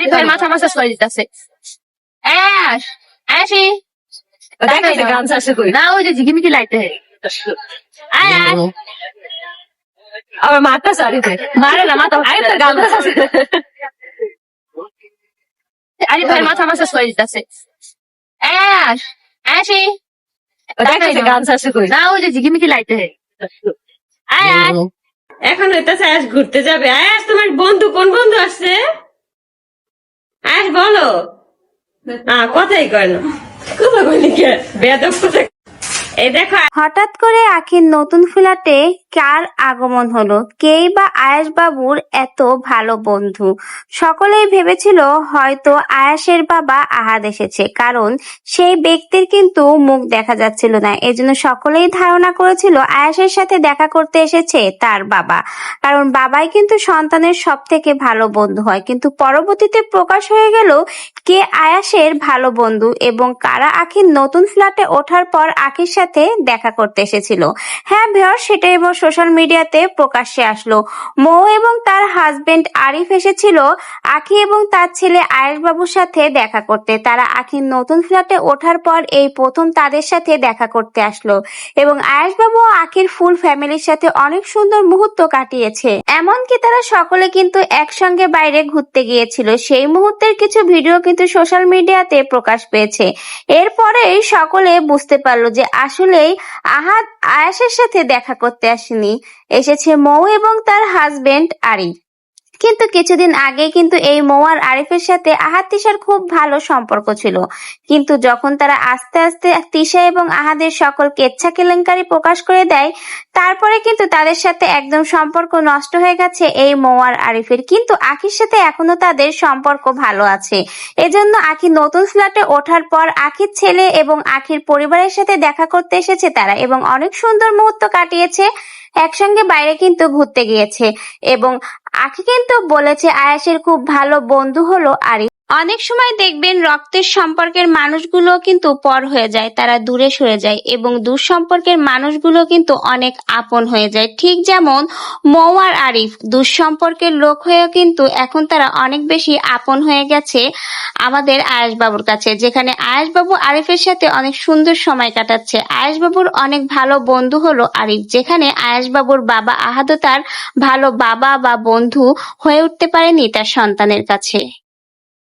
আরে ভাই মাথা মাসাজ করে দিতেছে। আয়াস আয়াসি দেখাইছে গামছা আছে কই। না ওই যে ঝিকিমিকি লাইতে আয়াস আমার মাথা সারিতে মারে না মাথা আরে তো গামছা আছে আরে ভাই মাথা মাসাজ করে দিতেছে। না ওই যে ঝিকিমিকি লাইতে আয়াস এখন হইতেছে আয়াস ঘুরতে যাবে। আয়াস তোমার বন্ধু কোন বন্ধু আসছে? আয়াস বলো। আ কথাই কয় না। কথা কইলি কে? বেদক কথা হঠাৎ করে আখির নতুন ফ্ল্যাটে কার আগমন হলো? কেই বা আয়াস বাবুর এত ভালো বন্ধু? সকলেই ভেবেছিল হয়তো আয়াসের বাবা আহাদ এসেছে, কারণ সেই ব্যক্তির কিন্তু মুখ দেখা যাচ্ছিল না। এজন্য সকলেই ধারণা করেছিল আয়াসের সাথে দেখা করতে এসেছে তার বাবা। কারণ বাবাই কিন্তু সন্তানের সব থেকে ভালো বন্ধু হয়। কিন্তু পরবর্তীতে প্রকাশ হয়ে গেল কে আয়াসের ভালো বন্ধু এবং কারা আখির নতুন ফ্ল্যাটে ওঠার পর আখির সাথে দেখা করতে এসেছিল। হ্যাঁ ভিওর সেটা এবার সোশ্যাল মিডিয়াতে প্রকাশ্যে আসলো। মৌ এবং তার হাজবেন্ড আরিফ এসেছিল আখি এবং তার ছেলে আয়েশ বাবুর সাথে দেখা করতে। তারা আখির নতুন ফ্ল্যাটে ওঠার পর এই প্রথম তাদের সাথে দেখা করতে আসলো। এবং আয়েশ বাবু আখির ফুল ফ্যামিলির সাথে অনেক সুন্দর মুহূর্ত কাটিয়েছে। এমনকি তারা সকলে কিন্তু একসঙ্গে বাইরে ঘুরতে গিয়েছিল। সেই মুহূর্তের কিছু ভিডিও কিন্তু সোশ্যাল মিডিয়াতে প্রকাশ পেয়েছে। এরপরেই সকলে বুঝতে পারল যে আসলেই আহাদ আয়াসের সাথে দেখা করতে আসেনি। এসেছে মৌ এবং তার হাজবেন্ড আরিফ। কিন্তু কিছুদিন আগে কিন্তু এই মৌ আর আরিফের সাথে আহাদ তিশার খুব ভালো সম্পর্ক ছিল। কিন্তু যখন তারা আস্তে আস্তে তিশা এবং আহাদের সকল কেচ্ছা কেলেঙ্কারি প্রকাশ করে দেয়, তারপরে কিন্তু তাদের সাথে একদম সম্পর্ক নষ্ট হয়ে গেছে এই মৌ আর আরিফের। কিন্তু আখির সাথে এখনও তাদের সম্পর্ক ভালো আছে। এজন্য আখি নতুন ফ্ল্যাটে ওঠার পর আখির ছেলে এবং আখির পরিবারের সাথে দেখা করতে এসেছে তারা এবং অনেক সুন্দর মুহূর্ত কাটিয়েছে। একসঙ্গে বাইরে কিন্তু ঘুরতে গিয়েছে এবং আখি কিন্তু বলেছে আয়াসের খুব ভালো বন্ধু হলো আরিফ। অনেক সময় দেখবেন রক্তের সম্পর্কের মানুষগুলো কিন্তু পর হয়ে যায়, তারা দূরে সরে যায় এবং দূর সম্পর্কের মানুষগুলো কিন্তু অনেক আপন হয়ে যায়। ঠিক যেমন মৌ আর আরিফ দূর সম্পর্কের লোক হয়েও কিন্তু এখন তারা অনেক বেশি আপন হয়ে গেছে আমাদের আয়াস বাবুর কাছে, যেখানে আয়াস বাবু আরিফের সাথে অনেক সুন্দর সময় কাটাচ্ছে। আয়াস বাবুর অনেক ভালো বন্ধু হলো আরিফ, যেখানে আয়াস বাবুর বাবা আহাদও তার ভালো বাবা বা বন্ধু হয়ে উঠতে পারেনি তার সন্তানের কাছে।